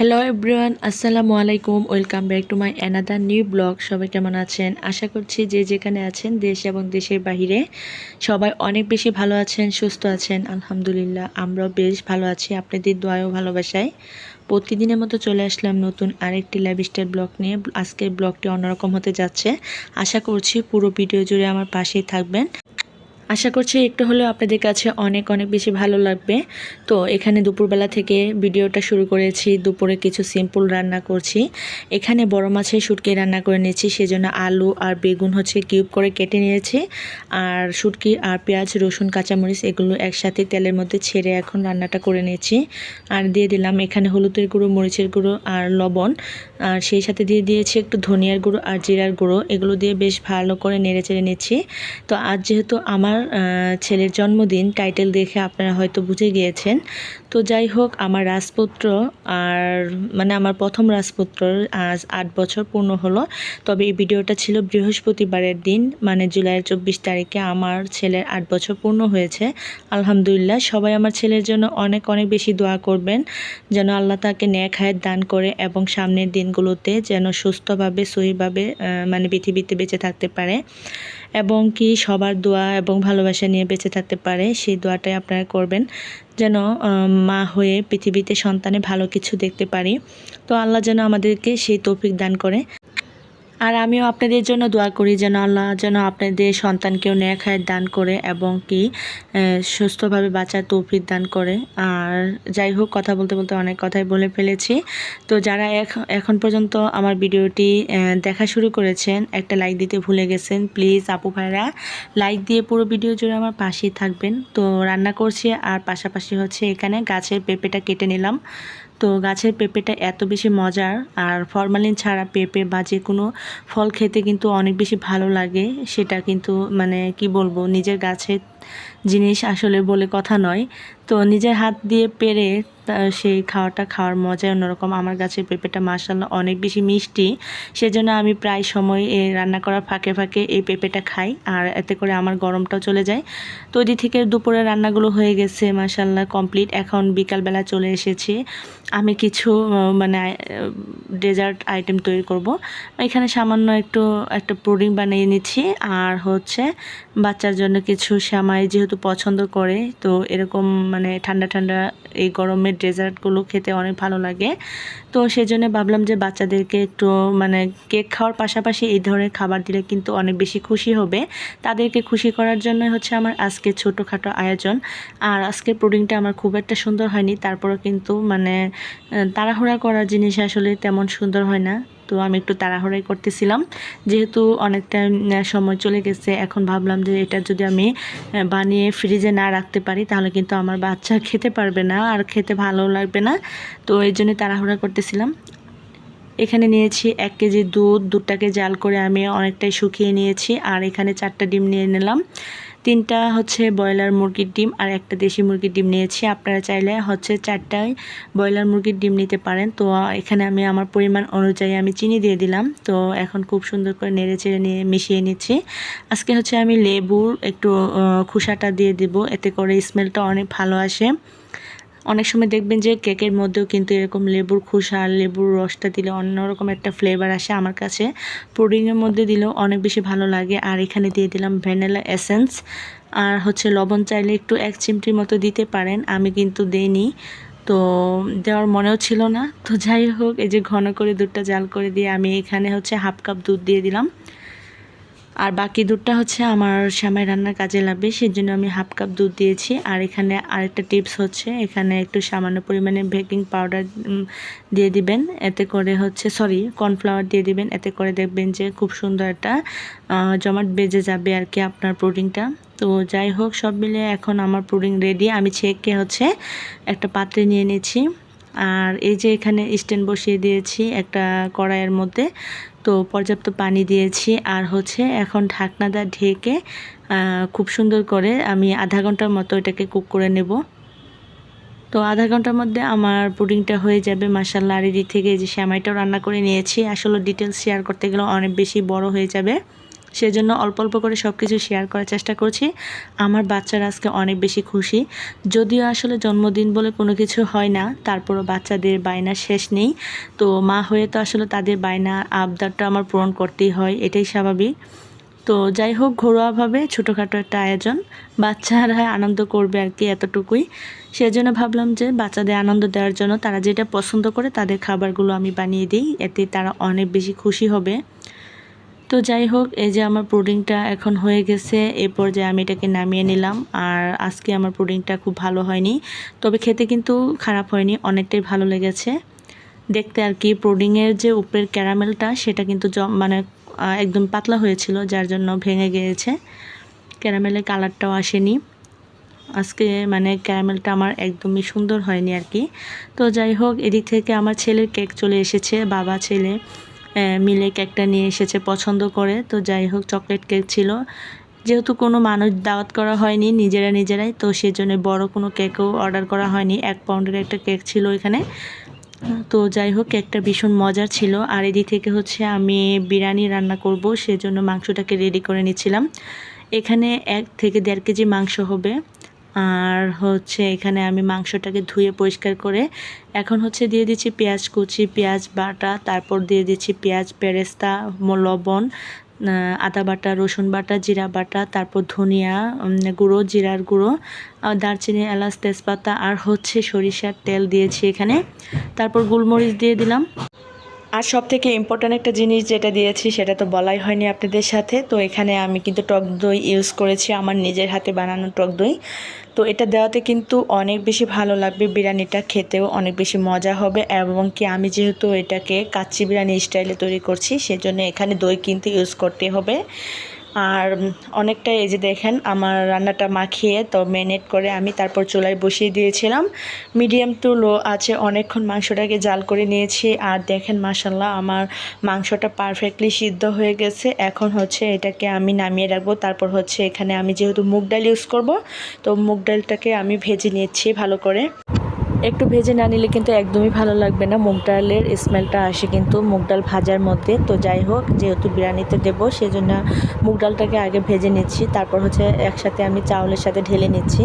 Hello everyone আসসালামু আলাইকুম welcome back to my another new blog সবাই কেমন আছেন? আশা করছি যে যেখানে আছেন, দেশ এবং দেশের বাহিরে সবাই অনেক বেশি ভালো আছেন, সুস্থ আছেন। আলহামদুলিল্লাহ, আমরাও বেশ ভালো আছি। আপনাদের দোয়াও ভালোবাসায় প্রতিদিনের মতো চলে আসলাম নতুন আরেকটি লাইফস্টাইল ব্লগ নিয়ে। আজকের ব্লগটি অন্যরকম হতে যাচ্ছে। আশা করছি পুরো ভিডিও জুড়ে আমার পাশেই থাকবেন। আশা করছি একটু হলেও আপনাদের কাছে অনেক অনেক বেশি ভালো লাগবে। তো এখানে দুপুরবেলা থেকে ভিডিওটা শুরু করেছি, দুপুরে কিছু সিম্পল রান্না করছি। এখানে বড় মাছের শুটকি রান্না করে নিয়েছি, সেজন্য আলু আর বেগুন হচ্ছে কিউব করে কেটে নিয়েছি। আর শুটকি আর পেঁয়াজ, রসুন, কাঁচামরিচ এগুলো একসাথে তেলের মধ্যে ছেড়ে এখন রান্নাটা করে নিয়েছি। আর দিয়ে দিলাম এখানে হলুদের গুঁড়ো, মরিচের গুঁড়ো আর লবণ। আর সেই সাথে দিয়ে দিয়েছি একটু ধনিয়ার গুঁড়ো আর জিরার গুঁড়ো। এগুলো দিয়ে বেশ ভালো করে নেড়ে চেড়ে নিচ্ছি। তো আজ যেহেতু আমার ছেলের জন্মদিন টাইটেল দেখে আপনারা হয়তো বুঝে গিয়েছেন। তো যাই হোক, আমার রাজপুত্র আর মানে আমার প্রথম রাজপুত্র আজ আট বছর পূর্ণ হলো। তবে এই ভিডিওটা ছিল বৃহস্পতিবারের দিন মানে জুলাইয়ের চব্বিশ তারিখে আমার ছেলের আট বছর পূর্ণ হয়েছে। আলহামদুলিল্লাহ, সবাই আমার ছেলের জন্য অনেক অনেক বেশি দোয়া করবেন। যেন আল্লাহ তাকে ন্যাক হায়াত দান করে এবং সামনের দিনগুলোতে যেন সুস্থভাবে, সহিভাবে মানে পৃথিবীতে বেঁচে থাকতে পারে। এবং কি সবার দোয়া এবং ভালোবাসা নিয়ে বেঁচে থাকতে পারে, সেই দোয়াটাই আপনারা করবেন যেন মা হয়ে পৃথিবীতে সন্তানে ভালো কিছু দেখতে পারি। তো আল্লাহ যেন আমাদেরকে সেই তৌফিক দান করে। আর আমিও আপনাদের জন্য দোয়া করি যেন আল্লাহ যেন আপনাদের সন্তানকেও ন্যায় খায়ের দান করে এবং কি সুস্থভাবে বাঁচার তৌফিক দান করে। আর যাই হোক, কথা বলতে বলতে অনেক কথাই বলে ফেলেছি। তো যারা এখন পর্যন্ত আমার ভিডিওটি দেখা শুরু করেছেন, একটা লাইক দিতে ভুলে গেছেন, প্লিজ আপু ভাইরা, লাইক দিয়ে পুরো ভিডিও জুড়ে আমার পাশেই থাকবেন। তো রান্না করছি, আর পাশাপাশি হচ্ছে এখানে গাছের পেঁপেটা কেটে নিলাম। তো গাছের পেঁপেটা এত বেশি মজার, আর ফরমালিন ছাড়া পেঁপে বা যে কোনো ফল খেতে কিন্তু অনেক বেশি ভালো লাগে। সেটা কিন্তু মানে কি বলব, নিজের গাছের জিনিস আসলে বলে কথা নয়। তো নিজের হাত দিয়ে পেরে সেই খাওয়াটা খাওয়ার মজাই অন্যরকম। আমার গাছের পেঁপেটা মাসাল্লাহ অনেক বেশি মিষ্টি। সেজন্য আমি প্রায় সময় রান্না করার ফাঁকে ফাঁকে এই পেঁপেটা খাই আর এতে করে আমার গরমটাও চলে যায়। তো ওই থেকে দুপুরে রান্নাগুলো হয়ে গেছে মাসাল্লাহ কমপ্লিট। এখন বিকালবেলা চলে এসেছি। আমি কিছু মানে ডেজার্ট আইটেম তৈরি করব। এখানে সামান্য একটু, একটা পুডিং বানিয়ে নিচ্ছি। আর হচ্ছে বাচ্চার জন্য কিছু শ্যামাই যেহেতু পছন্দ করে, তো এরকম মানে ঠান্ডা ঠান্ডা এই গরমের ডেজার্টগুলো খেতে অনেক ভালো লাগে। তো সেই জন্য ভাবলাম যে বাচ্চাদেরকে একটু মানে কেক খাওয়ার পাশাপাশি এই ধরনের খাবার দিলে কিন্তু অনেক বেশি খুশি হবে। তাদেরকে খুশি করার জন্য হচ্ছে আমার আজকে ছোটোখাটো আয়োজন। আর আজকের প্রোডিংটা আমার খুব একটা সুন্দর হয়নি, তারপরও কিন্তু মানে তাড়াহুড়া করার জিনিস আসলে তেমন সুন্দর হয় না। তো আমি একটু তাড়াহুড়াই করতেছিলাম। যেহেতু অনেকটা সময় চলে গেছে, এখন ভাবলাম যে এটা যদি আমি বানিয়ে ফ্রিজে না রাখতে পারি, তাহলে কিন্তু আমার বাচ্চা খেতে পারবে না, আর খেতে ভালো লাগবে না। তো এই জন্য তাড়াহুড়া করতেছিলাম। এখানে নিয়েছি এক কেজি দুধ, দুধটাকে জাল করে আমি অনেকটাই শুকিয়ে নিয়েছি, আর এখানে চারটা ডিম নিয়ে নিলাম। তিনটা হচ্ছে ব্রয়লার মুরগির ডিম আর একটা দেশি মুরগির ডিম নিয়েছি। আপনারা চাইলে হচ্ছে চারটায় ব্রয়লার মুরগির ডিম নিতে পারেন। তো, এখানে আমি আমার পরিমাণ অনুযায়ী আমি চিনি দিয়ে দিলাম। তো, এখন খুব সুন্দর করে নেড়ে চেড়ে নিয়ে মিশিয়ে নিচ্ছি। আজকে হচ্ছে আমি লেবুর একটু খুসাটা দিয়ে দিব। এতে করে স্মেলটা অনেক ভালো আসে। অনেক সময় দেখবেন যে কেকের মধ্যেও কিন্তু এরকম লেবুর খোসা, লেবুর রসটা দিলে অন্যরকম একটা ফ্লেভার আসে আমার কাছে। পুডিংয়ের মধ্যে দিলেও অনেক বেশি ভালো লাগে। আর এখানে দিয়ে দিলাম ভ্যানিলা এসেন্স আর হচ্ছে লবণ চাইলে একটু এক চিমটির মতো দিতে পারেন। আমি কিন্তু দেইনি। তো দেওয়ার মনেও ছিল না। তো যাই হোক, এই যে ঘন করে দুধটা জাল করে দিয়ে আমি এখানে হচ্ছে হাফ কাপ দুধ দিয়ে দিলাম। আর বাকি দুধটা হচ্ছে আমার শ্যামাই রান্নার কাজে লাগবে সেই জন্য আমি হাফ কাপ দুধ দিয়েছি। আর এখানে আরেকটা টিপস হচ্ছে, এখানে একটু সামান্য পরিমাণে বেকিং পাউডার দিয়ে দিবেন। এতে করে হচ্ছে, সরি, কর্নফ্লাওয়ার দিয়ে দিবেন। এতে করে দেখবেন যে খুব সুন্দর একটা জমাট বেজে যাবে আর কি আপনার প্রোটিনটা তো যাই হোক, সব মিলে এখন আমার পুডিং রেডি। আমি ছেঁকে হচ্ছে একটা পাত্রে নিয়ে নিয়েছি আর এই যে এখানে স্ট্যান্ড বসিয়ে দিয়েছি একটা কড়াইয়ের মধ্যে। তো পর্যাপ্ত পানি দিয়েছি। আর হচ্ছে এখন ঢাকনাটা ঢেকে খুব সুন্দর করে আমি আধা ঘণ্টার মতো এটাকে কুক করে নেব। তো আধা ঘণ্টার মধ্যে আমার পুডিংটা হয়ে যাবে মাসাল্লা আর এদিক থেকে যে শ্যামাইটাও রান্না করে নিয়েছি। আসলে ডিটেলস শেয়ার করতে গেলে অনেক বেশি বড় হয়ে যাবে। সেজন্য অল্প অল্প করে সব কিছু শেয়ার করার চেষ্টা করছি। আমার বাচ্চারা আজকে অনেক বেশি খুশি। যদিও আসলে জন্মদিন বলে কোনো কিছু হয় না, তারপরও বাচ্চাদের বায়না শেষ নেই। তো মা হয়ে তো আসলে তাদের বায়না, আবদারটা আমার পূরণ করতেই হয়, এটাই স্বাভাবিক। তো যাই হোক, ঘরোয়াভাবে ছোটোখাটো একটা আয়োজন। বাচ্চারা আনন্দ করবে আর কি এতটুকুই। সেজন্য ভাবলাম যে বাচ্চাদের আনন্দ দেওয়ার জন্য তারা যেটা পছন্দ করে তাদের খাবারগুলো আমি বানিয়ে দিই, এতে তারা অনেক বেশি খুশি হবে। তো যাই হোক, এই যে আমার পুডিংটা এখন হয়ে গেছে এরপর যে আমি এটাকে নামিয়ে নিলাম। আর আজকে আমার পুডিংটা খুব ভালো হয়নি, তবে খেতে কিন্তু খারাপ হয়নি, অনেকটাই ভালো লেগেছে। দেখতে আর কি, পুডিংয়ের যে উপরের ক্যারামেলটা, সেটা কিন্তু মানে একদম পাতলা হয়েছিল, যার জন্য ভেঙে গিয়েছে। ক্যারামেলের কালারটাও আসেনি। আজকে মানে ক্যারামেলটা আমার একদমই সুন্দর হয়নি আর কি। তো যাই হোক, এদিক থেকে আমার ছেলের কেক চলে এসেছে, বাবা ছেলে। মিলে কেকটা নিয়ে এসেছে, পছন্দ করে। তো যাই হোক চকলেট কেক ছিল। যেহেতু কোনো মানুষ দাওয়াত করা হয়নি, নিজেরা নিজেরাই, তো সেজন্য বড় কোনো কেকও অর্ডার করা হয়নি। এক পাউন্ডের একটা কেক ছিল এখানে তো যাই হোক কেকটা ভীষণ মজার ছিল। আর এদিক থেকে হচ্ছে আমি বিরিয়ানি রান্না করব, সেজন্য মাংসটাকে রেডি করে নিচ্ছিলাম। এখানে এক থেকে দেড় কেজি মাংস হবে। আর হচ্ছে এখানে আমি মাংসটাকে ধুয়ে পরিষ্কার করে এখন হচ্ছে দিয়ে দিচ্ছি পেঁয়াজ কুচি, পেঁয়াজ বাটা, তারপর দিয়ে দিচ্ছি পেঁয়াজ, পেরেস্তা লবণ আদা বাটা, রসুন বাটা, জিরা বাটা, তারপর ধনিয়া গুঁড়ো, জিরার গুঁড়ো দারচিনি, এলাচ, তেজপাতা আর হচ্ছে সরিষার তেল দিয়েছি এখানে। তারপর গোলমরিচ দিয়ে দিলাম। আর সব থেকে ইম্পর্ট্যান্ট একটা জিনিস যেটা দিয়েছি, সেটা তো বলাই হয়নি আপনাদের সাথে। তো এখানে আমি কিন্তু টক দই ইউজ করেছি, আমার নিজের হাতে বানানো টক দই। তো এটা দেওয়াতে কিন্তু অনেক বেশি ভালো লাগবে বিরিয়ানিটা, খেতেও অনেক বেশি মজা হবে। এবং কি আমি যেহেতু এটাকে কাচ্চি বিরিয়ানি স্টাইলে তৈরি করছি, সেজন্য এখানে দই কিন্তু ইউজ করতে হবে। আর অনেকটা এই যে দেখেন আমার রান্নাটা মাখিয়ে তো ম্যারিনেট করে আমি তারপর চুলায় বসিয়ে দিয়েছিলাম। মিডিয়াম টু লো আছে, অনেকক্ষণ মাংসটাকে জাল করে নিয়েছি। আর দেখেন মাসাল্লাহ আমার মাংসটা পারফেক্টলি সিদ্ধ হয়ে গেছে। এখন হচ্ছে এটাকে আমি নামিয়ে রাখব। তারপর হচ্ছে এখানে আমি যেহেতু মুগ ডাল ইউজ করব, তো মুগ ডালটাকে আমি ভেজে নিচ্ছি ভালো করে। একটু ভেজে না নিলে কিন্তু একদমই ভালো লাগবে না। মুগ ডালের স্মেলটা আসে কিন্তু মুগ ডাল ভাজার মধ্যে। তো যাই হোক, যেহেতু বিরিয়ানিতে দেবো, সেজন্য মুগ ডালটাকে আগে ভেজে নিচ্ছি। তারপর হচ্ছে একসাথে আমি চাউলের সাথে ঢেলে নিচ্ছি।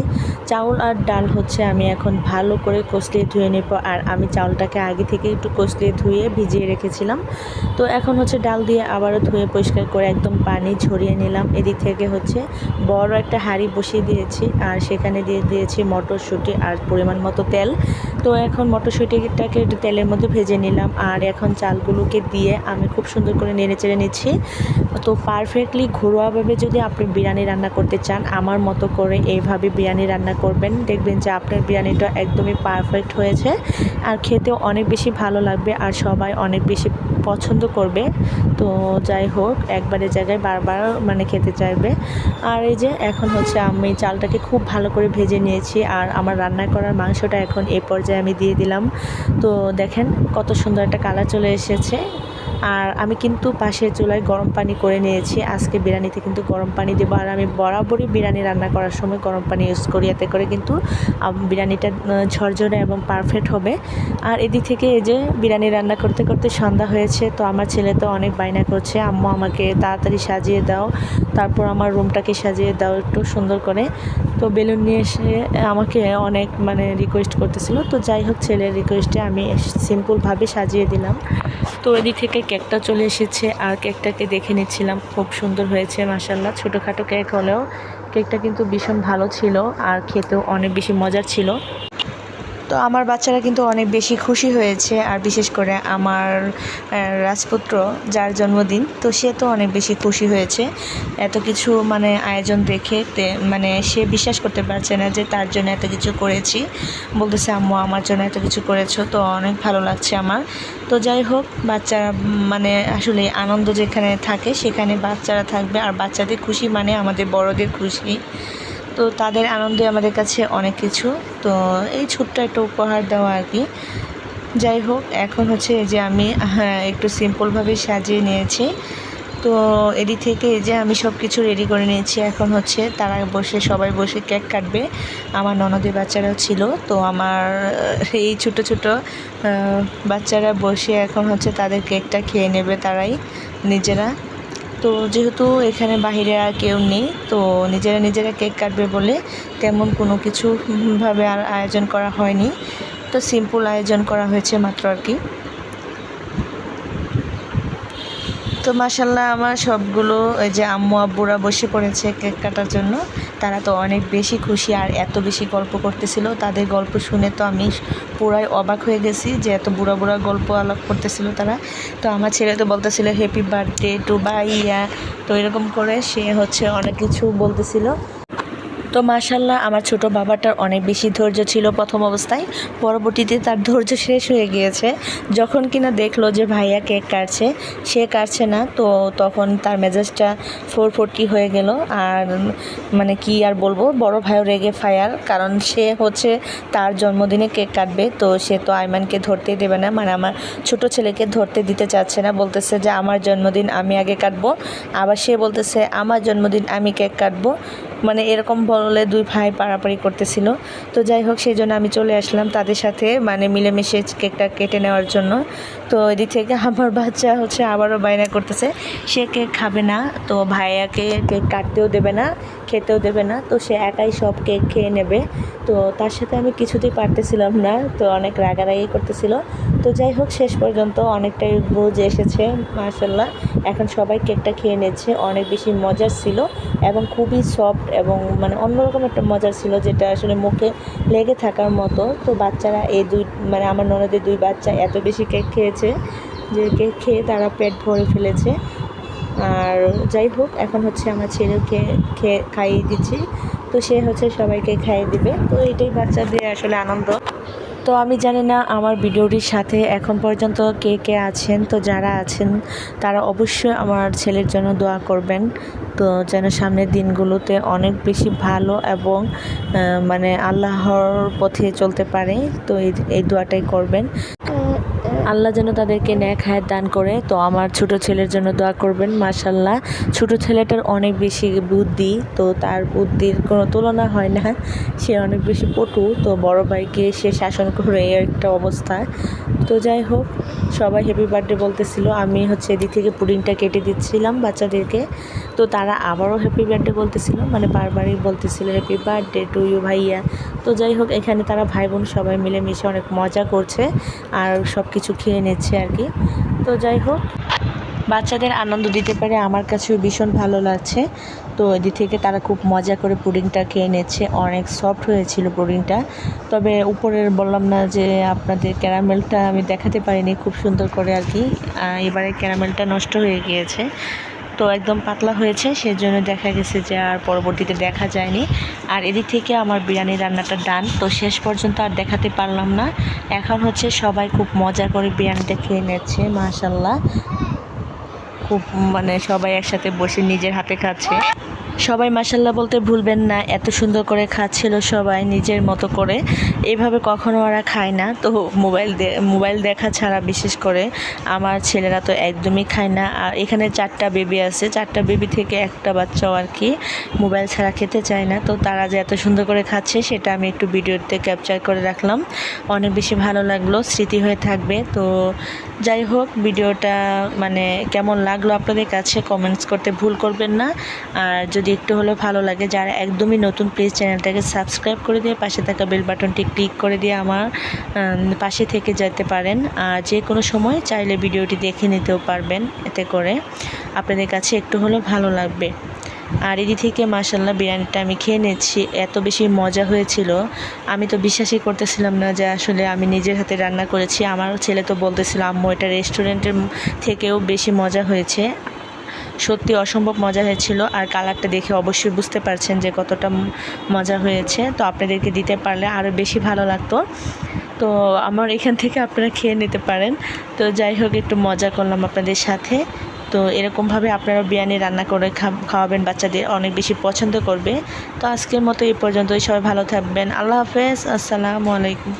চাউল আর ডাল হচ্ছে আমি এখন ভালো করে কষলিয়ে ধুয়ে নেব। আর আমি চাউলটাকে আগে থেকে একটু কষলিয়ে ধুয়ে ভিজিয়ে রেখেছিলাম। তো এখন হচ্ছে ডাল দিয়ে আবারও ধুয়ে পরিষ্কার করে একদম পানি ঝরিয়ে নিলাম। এদিক থেকে হচ্ছে বড় একটা হাঁড়ি বসিয়ে দিয়েছি। আর সেখানে দিয়ে দিয়েছি মটরশুঁটি আর পরিমাণ মতো তেল। তো এখন মটরশুঁটিটাকে একটু তেলের মধ্যে ভেজে নিলাম আর এখন চালগুলোকে দিয়ে আমি খুব সুন্দর করে নেড়ে চেড়ে নিচ্ছি। তো পারফেক্টলি ঘরোয়াভাবে যদি আপনি বিরিয়ানি রান্না করতে চান, আমার মতো করে এইভাবে বিরিয়ানি রান্না করবেন। দেখবেন যে আপনার বিরিয়ানিটা একদমই পারফেক্ট হয়েছে। আর খেতেও অনেক বেশি ভালো লাগবে আর সবাই অনেক বেশি পছন্দ করবে। তো যাই হোক, একবারের জায়গায় বারবার মানে খেতে চাইবে। আর এই যে এখন হচ্ছে আমি চালটাকে খুব ভালো করে ভেজে নিয়েছি আর আমার রান্না করার মাংসটা এখন এ পর্যায়ে আমি দিয়ে দিলাম। তো দেখেন কত সুন্দর একটা কালার চলে এসেছে। আর আমি কিন্তু পাশের চুলায় গরম পানি করে নিয়েছি। আজকে বিরিয়ানিতে কিন্তু গরম পানি দেবো। আর আমি বরাবরই বিরিয়ানি রান্না করার সময় গরম পানি ইউজ করি। এতে করে কিন্তু বিরিয়ানিটা ঝরঝরে এবং পারফেক্ট হবে। আর এদিক থেকে এই যে বিরিয়ানি রান্না করতে করতে সন্ধ্যা হয়েছে, তো আমার ছেলে তো অনেক বায়না করছে। আম্মু আমাকে তাড়াতাড়ি সাজিয়ে দাও। তারপর আমার রুমটাকে সাজিয়ে দাও একটু সুন্দর করে। তো বেলুন নিয়ে এসে আমাকে অনেক মানে রিকোয়েস্ট করতেছিল। তো যাই হোক, ছেলের রিকোয়েস্টে আমি সিম্পলভাবে সাজিয়ে দিলাম। তো এদিক থেকে কেকটা চলে এসেছে আর কেকটাকে দেখে নিচ্ছিলাম। খুব সুন্দর হয়েছে মাসাল্লাহ ছোটোখাটো কেক হলেও কেকটা কিন্তু ভীষণ ভালো ছিল আর খেতেও অনেক বেশি মজার ছিল। তো আমার বাচ্চারা কিন্তু অনেক বেশি খুশি হয়েছে, আর বিশেষ করে আমার রাজপুত্র যার জন্মদিন, তো সে তো অনেক বেশি খুশি হয়েছে। এত কিছু মানে আয়োজন দেখে মানে সে বিশ্বাস করতে পারছে না যে তার জন্য এত কিছু করেছি। বলতেছে, আম্মু, আমার জন্য এত কিছু করেছ, তো অনেক ভালো লাগছে আমার। তো যাই হোক বাচ্চারা মানে আসলে আনন্দ যেখানে থাকে সেখানে বাচ্চারা থাকবে, আর বাচ্চাদের খুশি মানে আমাদের বড়দের খুশি। তো তাদের আনন্দে আমাদের কাছে অনেক কিছু। তো এই ছোট্ট একটা উপহার দেওয়া আর কি। যাই হোক, এখন হচ্ছে যে আমি হ্যাঁ একটু সিম্পলভাবে সাজিয়ে নিয়েছি। তো এদিক থেকে যে আমি সব কিছু রেডি করে নিয়েছি। এখন হচ্ছে তারা বসে, সবাই বসে কেক কাটবে। আমার ননদের বাচ্চারাও ছিল। তো আমার, এই ছোট ছোট বাচ্চারা বসে এখন হচ্ছে তাদের কেকটা খেয়ে নেবে তারাই, নিজেরা। তো যেহেতু এখানে বাহিরে আর কেউ নেই, তো নিজেরা নিজেরা কেক কাটবে বলে তেমন কোনো কিছু ভাবে আর আয়োজন করা হয়নি। তো সিম্পল আয়োজন করা হয়েছে মাত্র আর কি। তো মাসাল্লাহ আমার সবগুলো ওই যে আম্মু আব্বুরা বসে পড়েছে কেক কাটার জন্য। তারা তো অনেক বেশি খুশি আর এত বেশি গল্প করতেছিল। তাদের গল্প শুনে তো আমি পুরাই অবাক হয়ে গেছি যে এত বুড়া বুড়া গল্প আলাপ করতেছিল তারা। তো আমার ছেলে তো বলতেছিল হ্যাপি বার্থডে টু বাইয়া তো এরকম করে সে হচ্ছে অনেক কিছু বলতেছিল। তো মাশাল্লাহ আমার ছোট বাবাটার অনেক বেশি ধৈর্য ছিল প্রথম অবস্থায়। পরবর্তীতে তার ধৈর্য শেষ হয়ে গিয়েছে। যখন কিনা দেখল যে ভাইয়া কেক কাটছে, সে কাটছে না, তো তখন তার মেজাজটা ফোর ফোরটি হয়ে গেল। আর মানে কি আর বলব, বড় ভাইও রেগে ফায়ার, কারণ সে হচ্ছে তার জন্মদিনে কেক কাটবে। তো সে তো আইমানকে ধরতে দেবে না মানে আমার ছোট ছেলেকে ধরতে দিতে চাচ্ছে না। বলতেছে যে, আমার জন্মদিন আমি আগে কাটবো। আবার সে বলতেছে, আমার জন্মদিন আমি কেক কাটবো। মানে এরকম বলে দুই ভাই পাড়াপাড়ি করতেছিল। তো যাই হোক, সেই জন্য আমি চলে আসলাম তাদের সাথে মানে মিলেমিশে কেকটা কেটে নেওয়ার জন্য। তো এদিক থেকে আমার বাচ্চা হচ্ছে আবারও বায়না করতেছে, সে কেক খাবে না, তো ভাইয়াকে কেক কাটতেও দেবে না, খেতেও দেবে না, তো সে একাই সব কেক খেয়ে নেবে। তো তার সাথে আমি কিছুতেই পারতেছিলাম না, তো অনেক রাগারাগি করতেছিল। তো যাই হোক, শেষ পর্যন্ত অনেকটাই বুঝ এসেছে মার্শাল্লাহ এখন সবাই কেকটা খেয়ে নিচ্ছে, অনেক বেশি মজার ছিল এবং খুবই সফট এবং মানে অন্যরকম একটা মজার ছিল যেটা আসলে মুখে লেগে থাকার মতো। তো বাচ্চারা এই দুই মানে আমার ননদের দুই বাচ্চা এত বেশি কেক খেয়েছে যে কেক খেয়ে তারা পেট ভরে ফেলেছে। আর যাই হোক, এখন হচ্ছে আমার ছেলেকে খেয়ে খাইয়ে দিচ্ছি। তো সে হচ্ছে সবাইকে খাইয়ে দিবে। তো এটাই বাচ্চাদের আসলে আনন্দ। তো আমি জানি না আমার ভিডিওটির সাথে এখন পর্যন্ত কে কে আছেন। তো যারা আছেন, তারা অবশ্যই আমার ছেলের জন্য দোয়া করবেন। তো যেন সামনের দিনগুলোতে অনেক বেশি ভালো এবং মানে আল্লাহর পথে চলতে পারে। তো এই দোয়াটাই করবেন। আল্লাহ যেন তাদেরকে ন্যাক হায়াত দান করে। তো আমার ছোট ছেলের জন্য দোয়া করবেন মাশাল্লাহ ছোট ছেলেটার অনেক বেশি বুদ্ধি, তো তার বুদ্ধির কোনো তুলনা হয় না। সে অনেক বেশি পটু, তো বড় ভাইকে সে শাসন করে একটা অবস্থা। তো যাই হোক, সবাই হ্যাপি বার্থডে বলতেছিল। আমি হচ্ছে এদিক থেকে পুডিংটা কেটে দিচ্ছিলাম বাচ্চাদেরকে। তো তারা আবারও হ্যাপি বার্থডে বলতেছিল মানে বারবারই বলতেছিল হ্যাপি বার্থডে টু ইউ ভাইয়া। তো যাই হোক, এখানে তারা ভাই বোন সবাই মিলেমিশে অনেক মজা করছে। আর সব কিছু খেয়ে নিচ্ছে আর কি। তো যাই হোক, বাচ্চাদের আনন্দ দিতে পারে আমার কাছেও ভীষণ ভালো লাগছে। তো এদিক থেকে তারা খুব মজা করে পুডিংটা খেয়ে নিচ্ছে। অনেক সফট হয়েছিল পুডিংটা। তবে উপরের বললাম না যে আপনাদের ক্যারামেলটা আমি দেখাতে পারিনি, খুব সুন্দর করে আর কি। এবারে ক্যারামেলটা নষ্ট হয়ে গিয়েছে। তো একদম পাতলা হয়েছে, সেজন্য দেখা গেছে যে আর পরবর্তীতে দেখা যায়নি। আর এদিক থেকে আমার বিরিয়ানি রান্নাটা ডান তো শেষ পর্যন্ত আর দেখাতে পারলাম না। এখন হচ্ছে সবাই খুব মজা করে বিরিয়ানিটা খেয়ে নিচ্ছে মাশাল্লাহ খুব মানে সবাই একসাথে বসে নিজের হাতে খাচ্ছে। সবাই মাসাল্লাহ বলতে ভুলবেন না, এত সুন্দর করে খাচ্ছিল সবাই নিজের মতো করে। এভাবে কখনো ওরা খায় না। তো মোবাইল মোবাইল দেখা ছাড়া বিশেষ করে আমার ছেলেরা তো একদমই খায় না। আর এখানে চারটা বেবি আছে, চারটা বেবি থেকে একটা বাচ্চাও আর কি মোবাইল ছাড়া খেতে চায় না। তো তারা যে এত সুন্দর করে খাচ্ছে সেটা আমি একটু ভিডিওতে ক্যাপচার করে রাখলাম। অনেক বেশি ভালো লাগল, স্মৃতি হয়ে থাকবে। তো যাই হোক, ভিডিওটা মানে কেমন লাগল আপনাদের কাছে কমেন্টস করতে ভুল করবেন না। আর যদি একটু হলেও ভালো লাগে। যারা একদমই নতুন প্লিজ চ্যানেলটাকে সাবস্ক্রাইব করে দিয়ে পাশে থাকা বেল বাটনটি ক্লিক করে দিয়ে আমার পাশে থেকে যেতে পারেন। আর যে কোনো সময় চাইলে ভিডিওটি দেখে নিতেও পারবেন এতে করে। আপনাদের কাছে একটু হলেও ভালো লাগবে। আর এদি থেকে মাসাল্লাহ বিরিয়ানিটা আমি খেয়ে নিচ্ছি। এত বেশি মজা হয়েছিল। আমি তো বিশ্বাসই করতেছিলাম না যে আসলে আমি নিজের হাতে রান্না করেছি। আমার ছেলে তো বলতেছিল, আম্মু, এটা রেস্টুরেন্টের থেকেও বেশি মজা হয়েছে। সত্যি অসম্ভব মজা হয়েছিল আর কালারটা দেখে অবশ্যই বুঝতে পারছেন যে কতটা মজা হয়েছে। তো আপনাদেরকে দিতে পারলে আরও বেশি ভালো লাগতো। তো আমার এখান থেকে আপনারা খেয়ে নিতে পারেন। তো যাই হোক, একটু মজা করলাম আপনাদের সাথে। তো এরকমভাবে আপনারা বিরিয়ানি রান্না করে খাওয়াবেন, বাচ্চাদের অনেক বেশি পছন্দ করবে। তো আজকের মতো এই পর্যন্তই। সবাই ভালো থাকবেন। আল্লাহ হাফেজ। আসসালামু আলাইকুম।